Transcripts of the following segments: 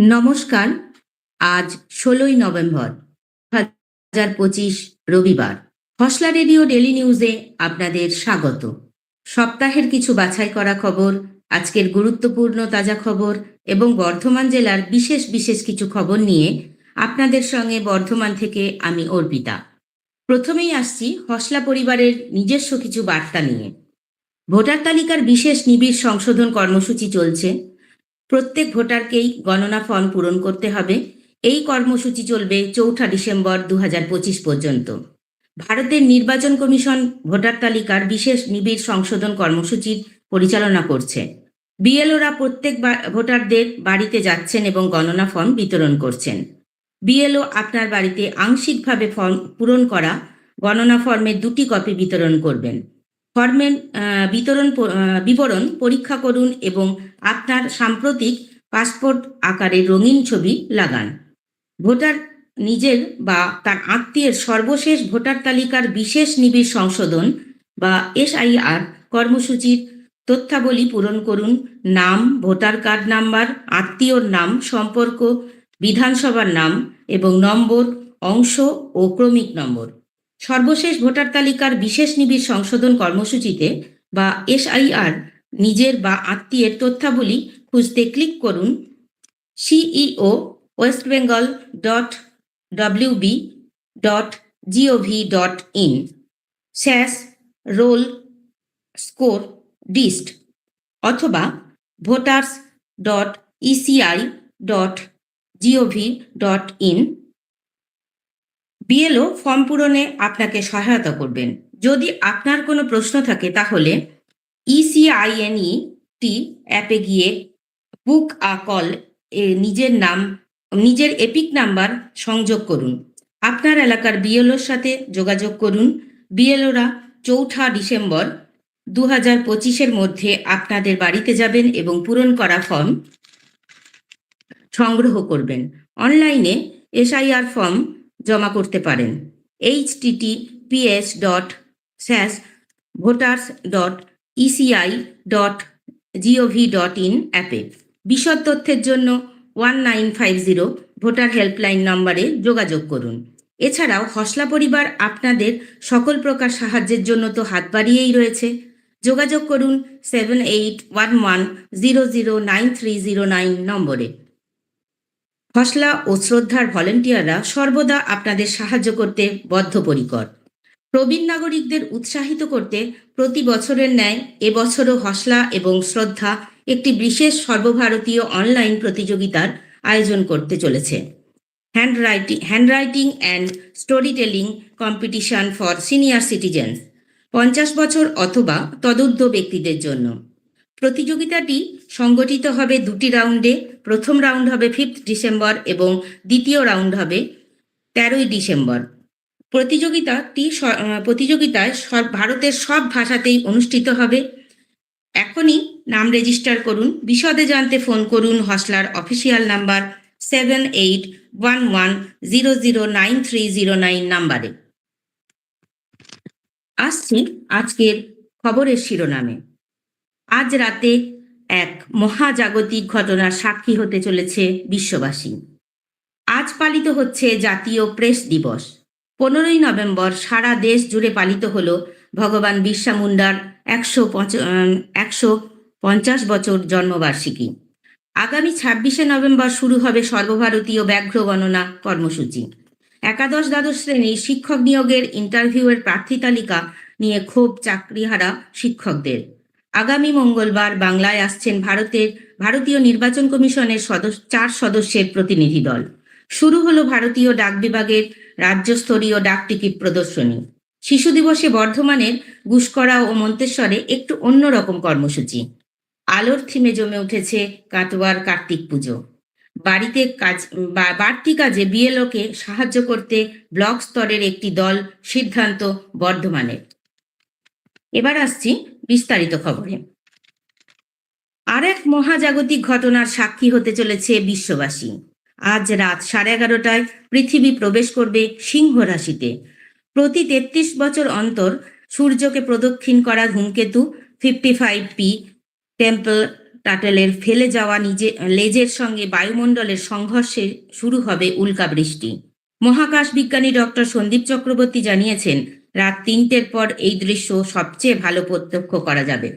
নমস্কার, আজ ষোলোই নভেম্বর হাজার পঁচিশ রবিবার। হসলা রেডিও ডেলি নিউজে আপনাদের স্বাগত। সপ্তাহের কিছু বাছাই করা খবর, আজকের গুরুত্বপূর্ণ তাজা খবর এবং বর্ধমান জেলার বিশেষ বিশেষ কিছু খবর নিয়ে আপনাদের সঙ্গে বর্ধমান থেকে আমি অর্পিতা। প্রথমেই আসছি হসলা পরিবারের নিজস্ব কিছু বার্তা নিয়ে। ভোটার তালিকার বিশেষ নিবিড় সংশোধন কর্মসূচি চলছে। প্রত্যেক ভোটারকেই গণনা ফর্ম পূরণ করতে হবে। এই কর্মসূচি চলবে চৌঠা ডিসেম্বর দু হাজার পঁচিশ পর্যন্ত। ভারতের নির্বাচন কমিশন ভোটার তালিকার বিশেষ নিবিড় সংশোধন কর্মসূচির পরিচালনা করছে। বিএলওরা প্রত্যেক ভোটারদের বাড়িতে যাচ্ছেন এবং গণনা ফর্ম বিতরণ করছেন। বিএলও আপনার বাড়িতে আংশিকভাবে ফর্ম পূরণ করা, গণনা ফর্মের দুটি কপি বিতরণ করবেন। ফর্মের বিতরণ বিবরণ পরীক্ষা করুন এবং আপনার সাম্প্রতিক পাসপোর্ট আকারে রঙিন ছবি লাগান। ভোটার নিজের বা তার আত্মীয়ের সর্বশেষ ভোটার তালিকার বিশেষ নিবিড় সংশোধন বা এসআইআর কর্মসূচির তথ্যাবলী পূরণ করুন। নাম, ভোটার কার্ড নাম্বার, আত্মীয়র নাম, সম্পর্ক, বিধানসভার নাম এবং নম্বর, অংশ ও ক্রমিক নম্বর। সর্বশেষ ভোটার তালিকার বিশেষ নিবিড় সংশোধন কর্মসূচিতে বা এসআইআর নিজের বা আত্মীয়ের তথ্যাবলী খুঁজতে ক্লিক করুন CEO West Bengal dot WB dot GOV dot in. স্যাস roll, score, dist অথবা voters dot ECI dot GOV dot in. BLO form পূরণে আপনাকে সহায়তা করবেন। যদি আপনার কোনো প্রশ্ন থাকে, তাহলে ইসিআইএনই টি অ্যাপে গিয়ে বুক আ কল এ নিজের নাম, নিজের এপিক নাম্বার সংযোগ করুন। আপনার এলাকার বিএলওর সাথে যোগাযোগ করুন। বিএলওরা চৌঠা ডিসেম্বর দু হাজার পঁচিশের মধ্যে আপনাদের বাড়িতে যাবেন এবং পূরণ করা ফর্ম সংগ্রহ করবেন। অনলাইনে এসআইআর ফর্ম জমা করতে পারেন। H TTPS dot স্যাস voters dot ECI dot GOV dot in অ্যাপে বিশদ তথ্যের জন্য one nine five zero voter helpline নম্বরে যোগাযোগ করুন। এছাড়াও হসলা পরিবার আপনাদের সকল প্রকার সাহায্যের জন্য তো হাত বাড়িয়েই রয়েছে। যোগাযোগ করুন seven eight one one zero zero nine three zero nine নম্বরে। হসলা ও শ্রদ্ধার ভলেন্টিয়াররা সর্বদা আপনাদের সাহায্য করতে বদ্ধপরিকর। প্রবীণ নাগরিকদের উৎসাহিত করতে প্রতি বছরের ন্যায় এবছরও হসলা এবং শ্রদ্ধা একটি বিশেষ সর্বভারতীয় অনলাইন প্রতিযোগিতার আয়োজন করতে চলেছে। Handwriting handwriting and storytelling competition for senior citizens. পঞ্চাশ বছর অথবা তদূর্ধ্ব ব্যক্তিদের জন্য। প্রতিযোগিতাটি সংগঠিত হবে দুটি রাউন্ডে। প্রথম রাউন্ড হবে ফিফথ ডিসেম্বর এবং দ্বিতীয় রাউন্ড হবে তেরোই ডিসেম্বর প্রতিযোগিতাটি প্রতিযোগিতায় সব- ভারতের সব ভাষাতেই অনুষ্ঠিত হবে। এখনই নাম রেজিস্টার করুন। বিশদে জানতে ফোন করুন হসলার official number seven eight one one zero zero nine three zero nine নাম্বারে আসছি আজকের খবরের শিরোনামে। আজ রাতে এক মহাজাগতিক ঘটনার সাক্ষী হতে চলেছে বিশ্ববাসী। আজ পালিত হচ্ছে জাতীয় প্রেস দিবস। পনেরোই নভেম্বর সারা দেশ জুড়ে পালিত হলো ভগবান বিরসা মুন্ডার একশো একশো পঞ্চাশ বছর জন্মবার্ষিকী। আগামী ছাব্বিশে নভেম্বর শুরু হবে সর্বভারতীয় ব্যাঘ্র গণনা কর্মসূচি। একাদশ দ্বাদশ শ্রেণির শিক্ষক নিয়োগের ইন্টারভিউয়ের প্রার্থী তালিকা নিয়ে ক্ষোভ চাকরিহারা শিক্ষকদের। আগামী মঙ্গলবার বাংলায় আসছেন ভারতের ভারতীয় নির্বাচন কমিশনের সদস্য চার সদস্যের প্রতিনিধি দল। শুরু হলো ভারতীয় ডাক বিভাগের রাজ্যস্তরীয় ডাক টিকিট প্রদর্শনী। শিশু দিবসে বর্ধমানের গুসকরা ও মন্তেশ্বরে একটু অন্যরকম কর্মসূচি। আলোর থিমে জমে উঠেছে কাটোয়ার কার্তিক পুজো। বাড়িতে কাজ, বা- বাড়তি কাজে বিএলওকে সাহায্য করতে ব্লক স্তরের একটি দল সিদ্ধান্ত বর্ধমানের। এবার আসছি বিস্তারিত খবরে। আর এক মহাজাগতিক ঘটনার সাক্ষী হতে চলেছে বিশ্ববাসী। আজ রাত সাড়ে এগারোটায় পৃথিবী প্রবেশ করবে সিংহ রাশিতে। প্রতি তেত্রিশ বছর অন্তর সূর্যকে প্রদক্ষিণ করা ধূমকেতু ফিফটি ফাইভ পি টেম্পল টাটেলের ফেলে যাওয়া নিজে, লেজের সঙ্গে বায়ুমণ্ডলের সংঘর্ষে শুরু হবে উল্কাবৃষ্টি। মহাকাশ বিজ্ঞানী ডক্টর সন্দীপ চক্রবর্তী জানিয়েছেন রাত তিনটের পর এই দৃশ্য সবচেয়ে ভালো প্রত্যক্ষ করা যাবে।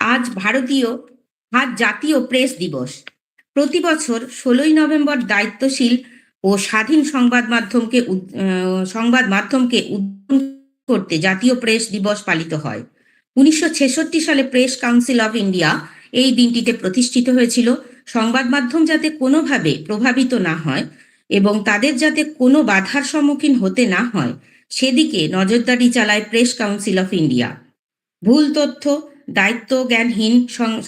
আজ ভারতীয়, আজ জাতীয় প্রেস দিবস। প্রতি বছর ষোলোই নভেম্বর দায়িত্বশীল ও স্বাধীন সংবাদ মাধ্যমকে সংবাদ মাধ্যমকে করতে জাতীয় প্রেস দিবস পালিত হয়। উনিশশো ছেষট্টি সালে প্রেস কাউন্সিল অফ ইন্ডিয়া এই দিনটিতে প্রতিষ্ঠিত হয়েছিল। সংবাদ মাধ্যম যাতে কোনোভাবে প্রভাবিত না হয় এবং তাদের যাতে কোনো বাধার সম্মুখীন হতে না হয়, সেদিকে নজরদারি চালায় প্রেস কাউন্সিল অফ ইন্ডিয়া। ভুল তথ্য, দায়িত্ব জ্ঞানহীন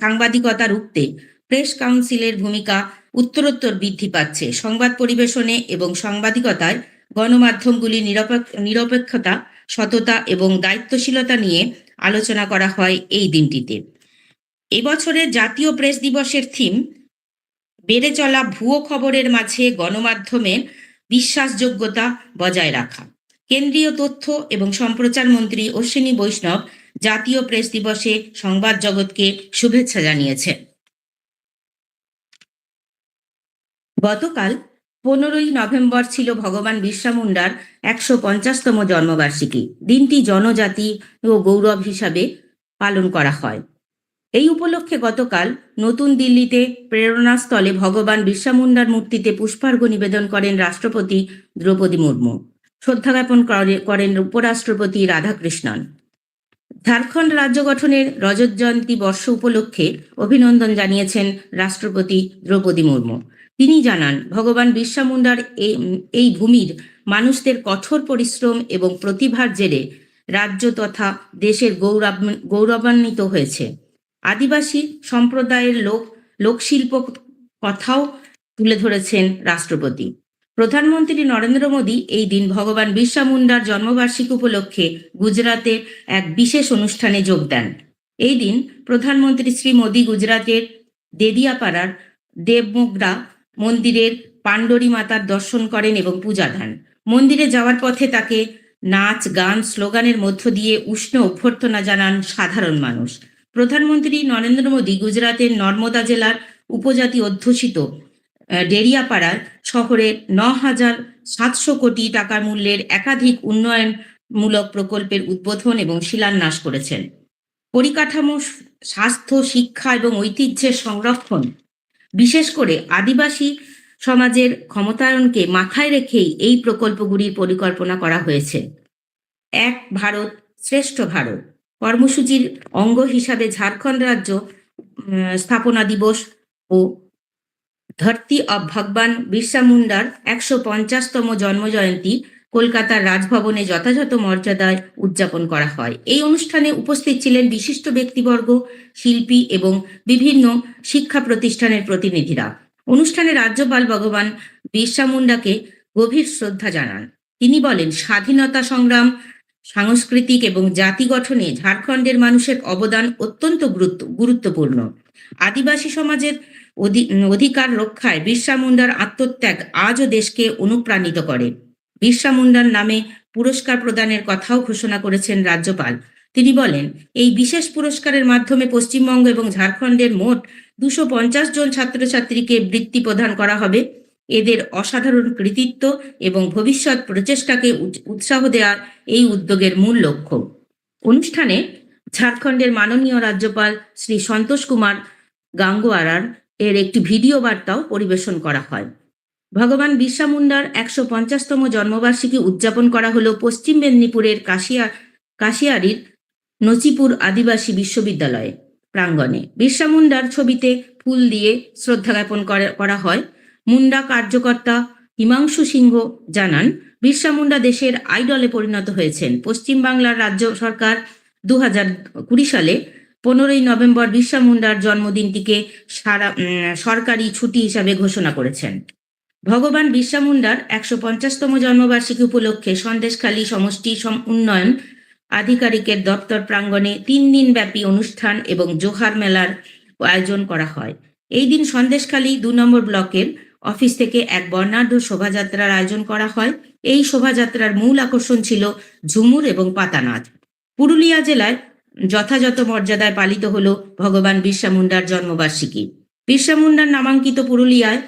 সাংবাদিকতা রুখতে প্রেস কাউন্সিলের ভূমিকা উত্তরোত্তর বৃদ্ধি পাচ্ছে। সংবাদ পরিবেশনে এবং সাংবাদিকতায় গণমাধ্যমগুলি নিরপেক্ষ নিরপেক্ষতা, সততা এবং দায়িত্বশীলতা নিয়ে আলোচনা করা হয় এই দিনটিতে। এবছরের জাতীয় প্রেস দিবসের থিম বেড়ে চলা ভুয়ো খবরের মাঝে গণমাধ্যমের বিশ্বাসযোগ্যতা বজায় রাখা। কেন্দ্রীয় তথ্য এবং সম্প্রচার মন্ত্রী অশ্বিনী বৈষ্ণব জাতীয় প্রেস দিবসে সংবাদ জগৎকে শুভেচ্ছা জানিয়েছেন গতকাল পনেরোই নভেম্বর ছিল ভগবান বিরসা মুন্ডার একশো পঞ্চাশতম জন্মবার্ষিকী। দিনটি জনজাতি ও গৌরব হিসাবে পালন করা হয়। এই উপলক্ষে গতকাল নতুন দিল্লিতে প্রেরণাস্থলে ভগবান বিরসা মুন্ডার মূর্তিতে পুষ্পার্ঘ্য নিবেদন করেন রাষ্ট্রপতি দ্রৌপদী মুর্মু। শ্রদ্ধা জ্ঞাপন করে- করেন উপরাষ্ট্রপতি রাধাকৃষ্ণন। ঝাড়খণ্ড রাজ্য গঠনের রজত জয়ন্তী বর্ষ উপলক্ষে অভিনন্দন জানিয়েছেন রাষ্ট্রপতি দ্রৌপদী মুর্মু। তিনি জানান, ভগবান বিরসা মুন্ডার এই ভূমির মানুষদের কঠোর পরিশ্রম এবং প্রতিভার জেরে রাজ্য তথা দেশের গৌরব গৌরবান্বিত হয়েছে। আদিবাসী সম্প্রদায়ের লোক, লোকশিল্প কথাও তুলে ধরেছেন রাষ্ট্রপতি। প্রধানমন্ত্রী নরেন্দ্র মোদী এই দিন ভগবান বিরসা মুন্ডার জন্মবার্ষিকী উপলক্ষে গুজরাতে এক বিশেষ অনুষ্ঠানে যোগ দেন। এই দিন প্রধানমন্ত্রী শ্রী মোদী গুজরাটের দেদিয়াপাড়ার দেবমুগরা মন্দিরের পাণ্ডরী মাতার দর্শন করেন এবং পূজা দেন। মন্দিরে যাওয়ার পথে তাকে নাচ, গান, স্লোগানের মধ্য দিয়ে উষ্ণ অভ্যর্থনা জানান সাধারণ মানুষ। প্রধানমন্ত্রী নরেন্দ্র মোদী গুজরাতের নর্মদা জেলার উপজাতি অধ্যুষিত ডেরিয়াপাড়ার শহরে ন হাজার সাতশো কোটি টাকা মূল্যের একাধিক উন্নয়নমূলক প্রকল্পের উদ্বোধন এবং শিলান্যাস করেছেন। পরিকাঠামো স্বাস্থ্য, শিক্ষা এবং ঐতিহ্যের সংরক্ষণ, বিশেষ করে আদিবাসী সমাজের ক্ষমতায়নকে মাথায় রেখেই এই প্রকল্পগুলির পরিকল্পনা করা হয়েছে। এক ভারত শ্রেষ্ঠ ভারত। কর্মসূচির অঙ্গ হিসাবে ঝাড়খণ্ড রাজ্য স্থাপনা দিবস ও ধরতি অব ভগবান বিরসা মুন্ডার একশো পঞ্চাশতম জন্মজয়ন্তী কলকাতার রাজভবনে যথাযথ মর্যাদায় উদযাপন করা হয়। এই অনুষ্ঠানে উপস্থিত ছিলেন বিশিষ্ট ব্যক্তিবর্গ, শিল্পী এবং বিভিন্ন শিক্ষা প্রতিষ্ঠানের প্রতিনিধিরা। অনুষ্ঠানে রাজ্যপাল ভগবান বিরসা মুন্ডাকে গভীর শ্রদ্ধা জানান। তিনি বলেন, স্বাধীনতা সংগ্রাম সাংস্কৃতিক এবং জাতি গঠনে ঝাড়খণ্ডের মানুষের অবদান অত্যন্ত গুরুত্ব, গুরুত্বপূর্ণ। আদিবাসী সমাজের অধি- অধিকার রক্ষায় বিরসা মুন্ডার আত্মত্যাগ আজও দেশকে অনুপ্রাণিত করে। বিরসা মুন্ডার নামে পুরস্কার প্রদানের কথাও ঘোষণা করেছেন রাজ্যপাল। তিনি বলেন, এই বিশেষ পুরস্কারের মাধ্যমে পশ্চিমবঙ্গ এবং ঝাড়খণ্ডের মোট দুশো জন ছাত্রছাত্রীকে বৃত্তি প্রদান করা হবে। এদের অসাধারণ কৃতিত্ব এবং ভবিষ্যৎ প্রচেষ্টাকে উৎ- উৎসাহ দেওয়ার এই উদ্যোগের মূল লক্ষ্য। অনুষ্ঠানে ঝাড়খণ্ডের মাননীয় রাজ্যপাল শ্রী সন্তোষ কুমার গাঙ্গুয়ারার এর একটি ভিডিও বার্তাও পরিবেশন করা হয়। ভগবান বিরসা মুন্ডার একশো পঞ্চাশতম জন্মবার্ষিকী উদযাপন করা হলো পশ্চিম মেদিনীপুরের কাশিয়া, কাশিয়ারির নচিপুর আদিবাসী বিশ্ববিদ্যালয়ে প্রাঙ্গণে। বিরসা মুন্ডার ছবিতে ফুল দিয়ে শ্রদ্ধা জ্ঞাপন করা হয়। মুন্ডা কার্যকর্তা হিমাংশু সিংহ জানান, বিরসা মুন্ডা দেশের আইডলে পরিণত হয়েছেন। পশ্চিমবাংলার রাজ্য সরকার দু হাজার কুড়ি সালে পনেরোই নভেম্বর বিরসা মুন্ডার জন্মদিনটিকে সারা সরকারি ছুটি হিসাবে ঘোষণা করেছেন। ভগবান বিরসা মুন্ডার একশো পঞ্চাশতম জন্মবার্ষিকী উপলক্ষে সন্দেশখালী সমষ্টি সম- উন্নয়ন আধিকারিকের দপ্তর প্রাঙ্গণে তিন দিন ব্যাপী অনুষ্ঠান এবং জোহার মেলার আয়োজন করা হয়। এই দিন সন্দেশখালী দু নম্বর ব্লকের অফিস থেকে এক বর্ণাঢ্য শোভাযাত্রার আয়োজন করা হয়। এই শোভাযাত্রার মূল আকর্ষণ ছিল ঝুমুর এবং পাতানাচ পুরুলিয়া জেলায় যথাযথ মর্যাদায় পালিত হল ভগবান বিরসা মুন্ডার জন্মবার্ষিকী। বিরসা মুন্ডার নামাঙ্কিত পুরুলিয়ায়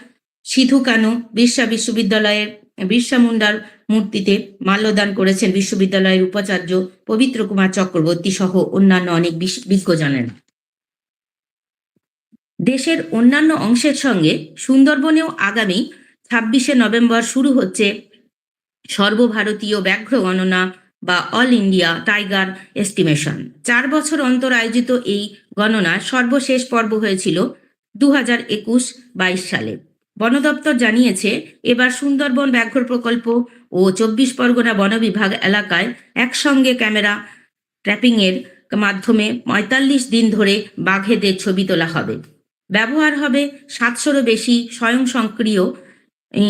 সিধু কানু বিরসা বিশ্ববিদ্যালয়ের বিরসা মুন্ডার মূর্তিতে মাল্যদান করেছেন বিশ্ববিদ্যালয়ের উপাচার্য পবিত্র কুমার চক্রবর্তী সহ অন্যান্য অনেক বিজ্ঞজনেরা দেশের অন্যান্য অংশের সঙ্গে সুন্দরবনেও আগামী ছাব্বিশে নভেম্বর শুরু হচ্ছে সর্বভারতীয় ব্যাঘ্র গণনা বা অল ইন্ডিয়া টাইগার এস্টিমেশন। চার বছর অন্তর আয়োজিত এই গণনার সর্বশেষ পর্ব হয়েছিল দু হাজার একুশ বাইশ সালে। বন দপ্তর জানিয়েছে, এবার সুন্দরবন ব্যাঘ্র প্রকল্প ও চব্বিশ পরগনা বন বিভাগ এলাকায় একসঙ্গে ক্যামেরা ট্র্যাপিংয়ের মাধ্যমে পঁয়তাল্লিশ দিন ধরে বাঘেদের ছবি তোলা হবে। ব্যবহার হবে সাতশোরও বেশি স্বয়ংসক্রিয়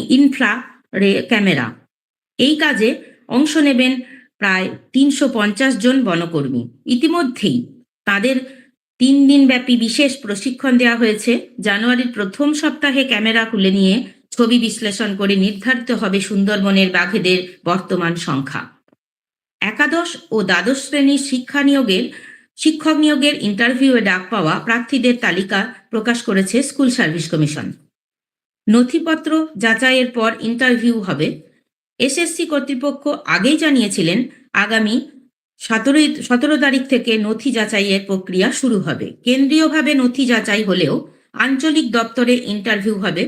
ইনফ্রা রে ক্যামেরা। এই কাজে অংশ নেবেন প্রায় তিনশো পঞ্চাশ জন বনকর্মী। ইতিমধ্যেই তাদের তিন দিনব্যাপী বিশেষ প্রশিক্ষণ দেওয়া হয়েছে। জানুয়ারির প্রথম সপ্তাহে ক্যামেরা খুলে নিয়ে ছবি বিশ্লেষণ করে নির্ধারিত হবে সুন্দরবনের বাঘেদের বর্তমান সংখ্যা। একাদশ ও দ্বাদশ শ্রেণির শিক্ষা নিয়োগের শিক্ষক নিয়োগের ইন্টারভিউয়ে ডাক পাওয়া প্রার্থীদের তালিকা প্রকাশ করেছে স্কুল সার্ভিস কমিশন। নথিপত্র যাচাইয়ের পর ইন্টারভিউ হবে। এসএসসি কর্তৃপক্ষ আগেই জানিয়েছিলেন, আগামী সতেরোই, সতেরো তারিখ থেকে নথি যাচাইয়ের প্রক্রিয়া শুরু হবে। কেন্দ্রীয়ভাবে নথি যাচাই হলেও আঞ্চলিক দপ্তরে ইন্টারভিউ হবে।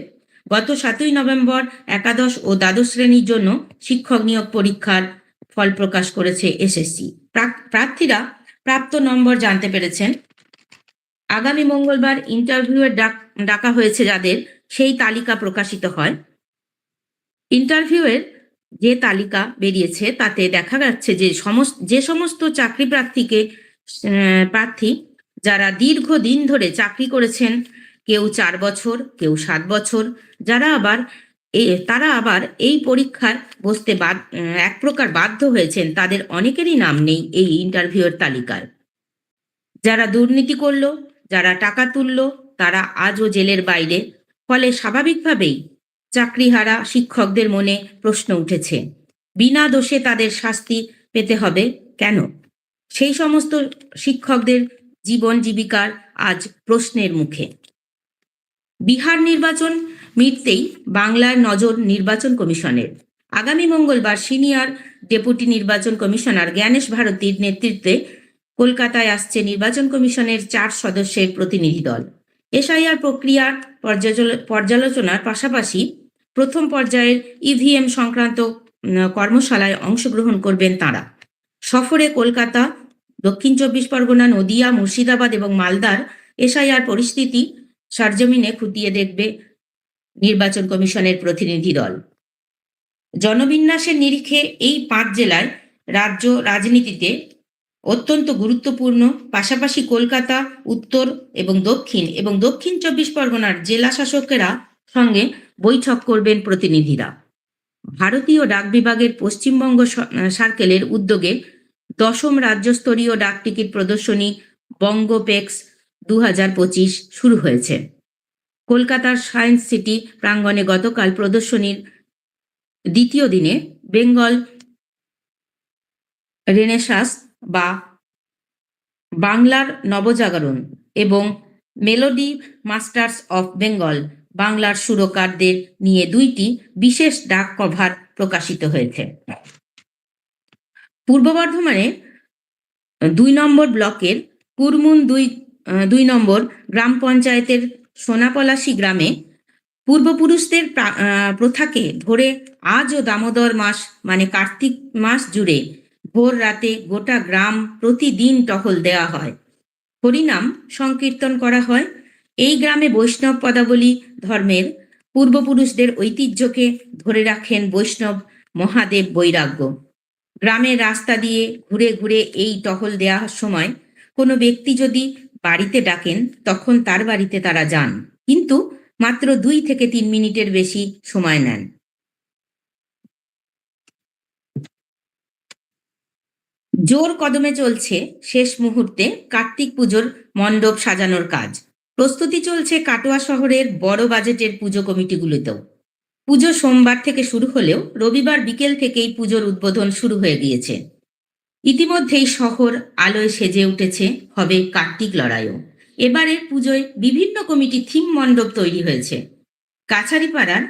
গত সাতই নভেম্বর একাদশ ও দ্বাদশ শ্রেণির জন্য শিক্ষক নিয়োগ পরীক্ষার ফল প্রকাশ করেছে এসএসসি। প্রার্থীরা প্রাপ্ত নম্বর জানতে পেরেছেন। আগামী মঙ্গলবার ইন্টারভিউয়ের ডাক, ডাকা হয়েছে যাদের, সেই তালিকা প্রকাশিত হয়। ইন্টারভিউয়ের যে তালিকা বেরিয়েছে, তাতে দেখা যাচ্ছে যে সমস্ত যে সমস্ত চাকরি প্রার্থীকে প্রার্থী যারা দীর্ঘদিন ধরে চাকরি করেছেন, কেউ চার বছর, কেউ সাত বছর, যারা আবার তারা আবার এই পরীক্ষার বসতে এক প্রকার বাধ্য হয়েছেন। তাদের অনেকেরই নাম নেই এই ইন্টারভিউয়ের তালিকায়। যারা দুর্নীতি করল, যারা টাকা তুললো, তারা আজও জেলের বাইরে। ফলে স্বাভাবিকভাবেই চাকরিহারা শিক্ষকদের মনে প্রশ্ন উঠেছে, বিনা দোষে তাদের শাস্তি পেতে হবে কেন? সেই সমস্ত শিক্ষকদের জীবন জীবিকার আজ প্রশ্নের মুখে। বিহার নির্বাচন মিটতেই বাংলার নজর নির্বাচন কমিশনের। আগামী মঙ্গলবার সিনিয়র ডেপুটি নির্বাচন কমিশনার জ্ঞানেশ ভারতীর নেতৃত্বে কলকাতায় আসছে নির্বাচন কমিশনের চার সদস্যের প্রতিনিধি দল। এসআইআর প্রক্রিয়ার পর্যালোচনার পাশাপাশি প্রথম পর্যায়ের ইভিএম সংক্রান্ত কর্মশালায় অংশগ্রহণ করবেন তারা। সফরে কলকাতা, দক্ষিণ চব্বিশ পরগনা, নদিয়া, মুর্শিদাবাদ এবং মালদার এসআইআর পরিস্থিতি সরজমিনে খুঁটিয়ে দেখবে নির্বাচন কমিশনের প্রতিনিধি দল। জনবিন্যাসের নিরিখে এই পাঁচ জেলায় রাজ্য রাজনীতিতে অত্যন্ত গুরুত্বপূর্ণ, পাশাপাশি কলকাতা, উত্তর এবং দক্ষিণ এবং দক্ষিণ চব্বিশ পরগনার জেলা শাসকেরা সঙ্গে বৈঠক করবেন প্রতিনিধিরা। ভারতীয় ডাক বিভাগের পশ্চিমবঙ্গ সার্কেলের উদ্যোগে দশম রাজ্যস্তরীয় ডাক টিকিট প্রদর্শনী বঙ্গপেক্স দু শুরু হয়েছে। কলকাতার সায়েন্স সিটি প্রাঙ্গণে গতকাল প্রদর্শনীর দ্বিতীয় দিনে বেঙ্গল রেনেসাস বা বাংলার নবজাগরণ এবং মেলোডি মাস্টার্স অফ বেঙ্গল বাংলার সুরকারদের নিয়ে দুইটি বিশেষ ডাক কভার প্রকাশিত হয়েছে। পূর্ব বর্ধমানে দুই নম্বর ব্লকের কুরমুন দুই দুই নম্বর, গ্রাম পঞ্চায়েতের সোনাপলাশি গ্রামে পূর্বপুরুষদের প্রথাকে ধরে আজও দামোদর মাস মানে কার্তিক মাস জুড়ে ভোর রাতে গোটা গ্রাম প্রতিদিন টহল দেওয়া হয়। হরিনাম সংকীর্তন করা হয়। এই গ্রামে বৈষ্ণব পদাবলী ধর্মের পূর্বপুরুষদের ঐতিহ্যকে ধরে রাখেন বৈষ্ণব মহাদেব বৈরাগ্য। গ্রামের রাস্তা দিয়ে ঘুরে ঘুরে এই টহল দেওয়ার সময় কোনো ব্যক্তি যদি বাড়িতে ডাকেন, তখন তার বাড়িতে তারা যান। কিন্তু মাত্র দুই থেকে তিন মিনিটের বেশি সময় নেন। জোর কদমে চলছে শেষ মুহূর্তে কার্তিক পুজোর মণ্ডপ সাজানোর কাজ। প্রস্তুতি চলছে কাটোয়া শহরের বড় বাজেটের পুজো কমিটিগুলোতেও। পুজো সোমবার থেকে শুরু হলেও রবিবার বিকেল থেকেই পুজোর উদ্বোধন শুরু হয়ে গিয়েছে। ইতিমধ্যেই শহর আলোয় সেজে উঠেছে, হবে কার্তিক লড়াইও। এবারের পুজোয় বিভিন্ন কমিটি থিম মণ্ডপ তৈরি হয়েছে। কাছারিপাড়ার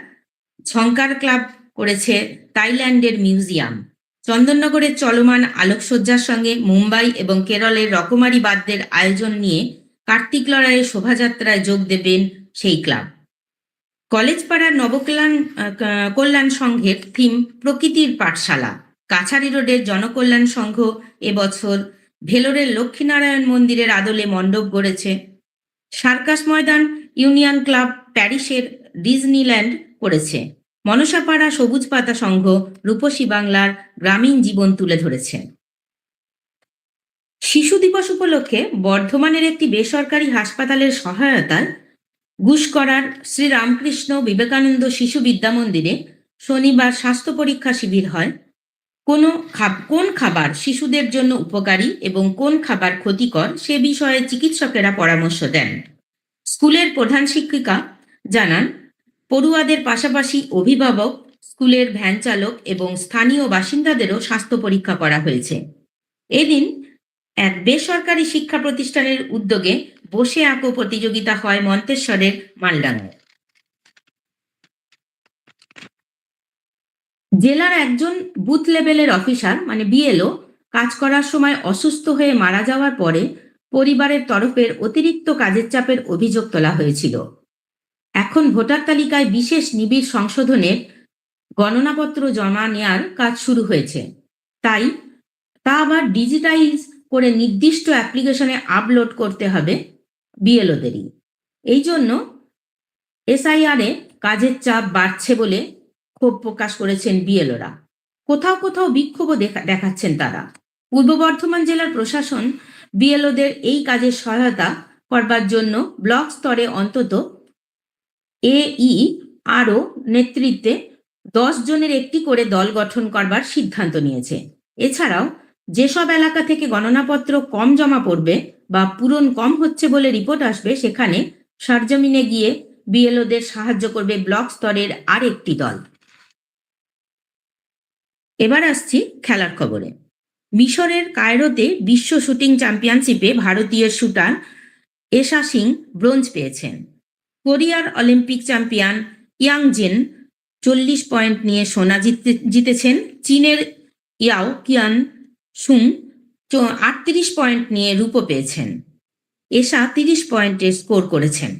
ঝঙ্কার ক্লাব করেছে তাইল্যান্ডের মিউজিয়াম। চন্দননগরের চলমান আলোকসজ্জার সঙ্গে মুম্বাই এবং কেরলের রকমারি বাদ্যের আয়োজন নিয়ে কার্তিক লড়াইয়ের শোভাযাত্রায় যোগ দেবেন সেই ক্লাব। কলেজ পাড়ার নবকল্যাণ কল্যাণ সংঘের থিম প্রকৃতির পাঠশালা। কাছারি রোডের জনকল্যাণ সংঘ এবছর ভেলোরের লক্ষ্মীনারায়ণ মন্দিরের আদলে মণ্ডপ গড়েছে। সার্কাস ময়দান ইউনিয়ন ক্লাব প্যারিসের ডিজনিল্যান্ড করেছে। মনসাপাড়া সবুজ পাতা সংঘ রূপসী বাংলার গ্রামীণ জীবন তুলে ধরেছে। শিশু দিবস উপলক্ষে বর্ধমানের একটি বেসরকারি হাসপাতালের সহায়তায় গুসকরার শ্রী রামকৃষ্ণ বিবেকানন্দ শিশু বিদ্যা মন্দিরে শনিবার স্বাস্থ্য পরীক্ষা শিবির হয়। কোনো কোন খাবার শিশুদের জন্য উপকারী এবং কোন খাবার ক্ষতিকর সে বিষয়ে চিকিৎসকেরা পরামর্শ দেন। স্কুলের প্রধান শিক্ষিকা জানান, পড়ুয়াদের পাশাপাশি অভিভাবক, স্কুলের ভ্যান চালক এবং স্থানীয় বাসিন্দাদেরও স্বাস্থ্য পরীক্ষা করা হয়েছে। এদিন এক বেসরকারি শিক্ষা প্রতিষ্ঠানের উদ্যোগে বসে আঁকো প্রতিযোগিতা হয় মন্তেশ্বরের মালডাঙ্গায়। জেলার একজন বুথ লেভেলের অফিসার মানে বিএলও, কাজ করার সময় অসুস্থ হয়ে মারা যাওয়ার পরে পরিবারের তরফের অতিরিক্ত কাজের চাপের অভিযোগ তোলা হয়েছিল। এখন ভোটার তালিকায় বিশেষ নিবিড় সংশোধনের গণনাপত্র জমা নেয়ার কাজ শুরু হয়েছে। তাই তা আবার ডিজিটাইজ করে নির্দিষ্ট অ্যাপ্লিকেশনে আপলোড করতে হবে বিএলওদেরই। এই জন্য এসআইআরে কাজের চাপ বাড়ছে বলে ক্ষোভ প্রকাশ করেছেন বিএলওরা। কোথাও কোথাও বিক্ষোভও দেখা, দেখাচ্ছেন তারা। পূর্ব বর্ধমান জেলার প্রশাসন বিএলওদের এই কাজের সহায়তা করবার জন্য ব্লক স্তরে অন্তত এই আরও নেতৃত্বে দশ জনের একটি করে দল গঠন করবার সিদ্ধান্ত নিয়েছে। এছাড়াও যেসব এলাকা থেকে গণনাপত্র কম জমা পড়বে বা পূরণ কম হচ্ছে বলে রিপোর্ট আসবে, সেখানে সরজমিনে গিয়ে বিএলওদের সাহায্য করবে ব্লক স্তরের আরেকটি দল। এবার আসছি খেলার খবরে। মিশরের কায়রোতে বিশ্ব শুটিং চ্যাম্পিয়নশিপে ভারতীয় শুটার এশা সিং ব্রোঞ্জ পেয়েছেন। কোরিয়ার অলিম্পিক চ্যাম্পিয়ন ইয়াং জিন চল্লিশ পয়েন্ট নিয়ে সোনা জিততে জিতেছেন। চীনের ইয়াও কিয়ান সুং আটত্রিশ পয়েন্ট নিয়ে রূপো পেয়েছেন। এশা তিরিশ পয়েন্টে স্কোর করেছেন।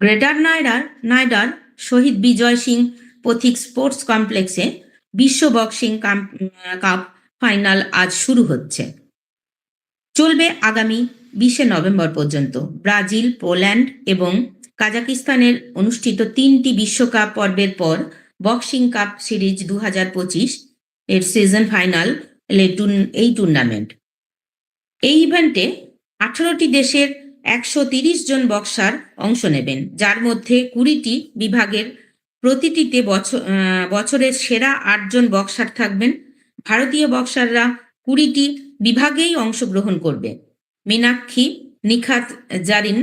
গ্রেটার নয়ডার নয়ডার, শহীদ বিজয় সিং পথিক স্পোর্টস কমপ্লেক্সে বিশ্ব বক্সিং কাপ ফাইনাল আজ শুরু হচ্ছে। চলবে আগামী বিশে নভেম্বর পর্যন্ত। ব্রাজিল, পোল্যান্ড এবং কাজাকিস্তানের অনুষ্ঠিত তিনটি বিশ্বকাপ পর্বের পর বক্সিং কাপ সিরিজ দু হাজার পঁচিশ এর সিজন ফাইনাল এই টুর্নামেন্ট। এই ইভেন্টে আঠারোটি দেশের একশো তিরিশ জন বক্সার অংশ নেবেন, যার মধ্যে কুড়িটি বিভাগের প্রতিটিতে বছর বছরের সেরা আটজন বক্সার থাকবেন। ভারতীয় বক্সাররা কুড়িটি বিভাগেই অংশগ্রহণ করবে। মীনাক্ষী, নিখাত জারিন,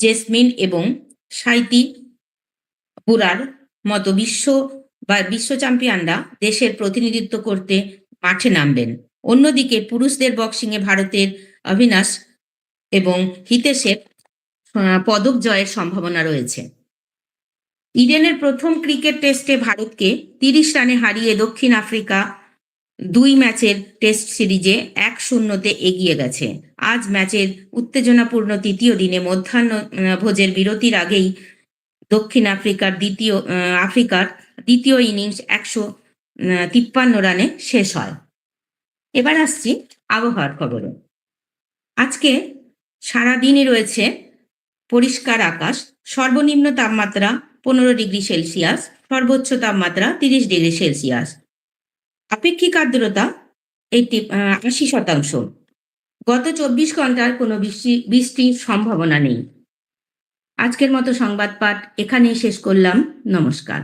জেসমিন এবং সাইতি বুরার মতো বিশ্ব বা বিশ্ব চ্যাম্পিয়নরা দেশের প্রতিনিধিত্ব করতে মাঠে নামবেন। অন্যদিকে পুরুষদের বক্সিংয়ে ভারতের অভিনাশ এবং হিতেশের পদক জয়ের সম্ভাবনা রয়েছে। ইডেনের প্রথম ক্রিকেট টেস্টে ভারতকে তিরিশ রানে হারিয়ে দক্ষিণ আফ্রিকা দুই ম্যাচের টেস্ট সিরিজে এক শূন্যতে এগিয়ে গেছে। আজ ম্যাচের উত্তেজনাপূর্ণ তৃতীয় দিনে মধ্যাহ্ন ভোজের বিরতির আগেই দক্ষিণ আফ্রিকার দ্বিতীয় আফ্রিকার দ্বিতীয় ইনিংস একশো তিপ্পান্ন রানে শেষ হয়। এবার আসছি আবহাওয়ার খবরে। আজকে সারাদিনই রয়েছে পরিষ্কার আকাশ, সর্বনিম্ন তাপমাত্রা পনেরো ডিগ্রি সেলসিয়াস, সর্বোচ্চ তাপমাত্রা তিরিশ ডিগ্রি সেলসিয়াস। আপেক্ষিক আর্দ্রতা এইটি আশি শতাংশ। গত চব্বিশ ঘণ্টার কোনো বৃষ্টি, বৃষ্টির সম্ভাবনা নেই। আজকের মতো সংবাদ পাঠ এখানেই শেষ করলাম। নমস্কার।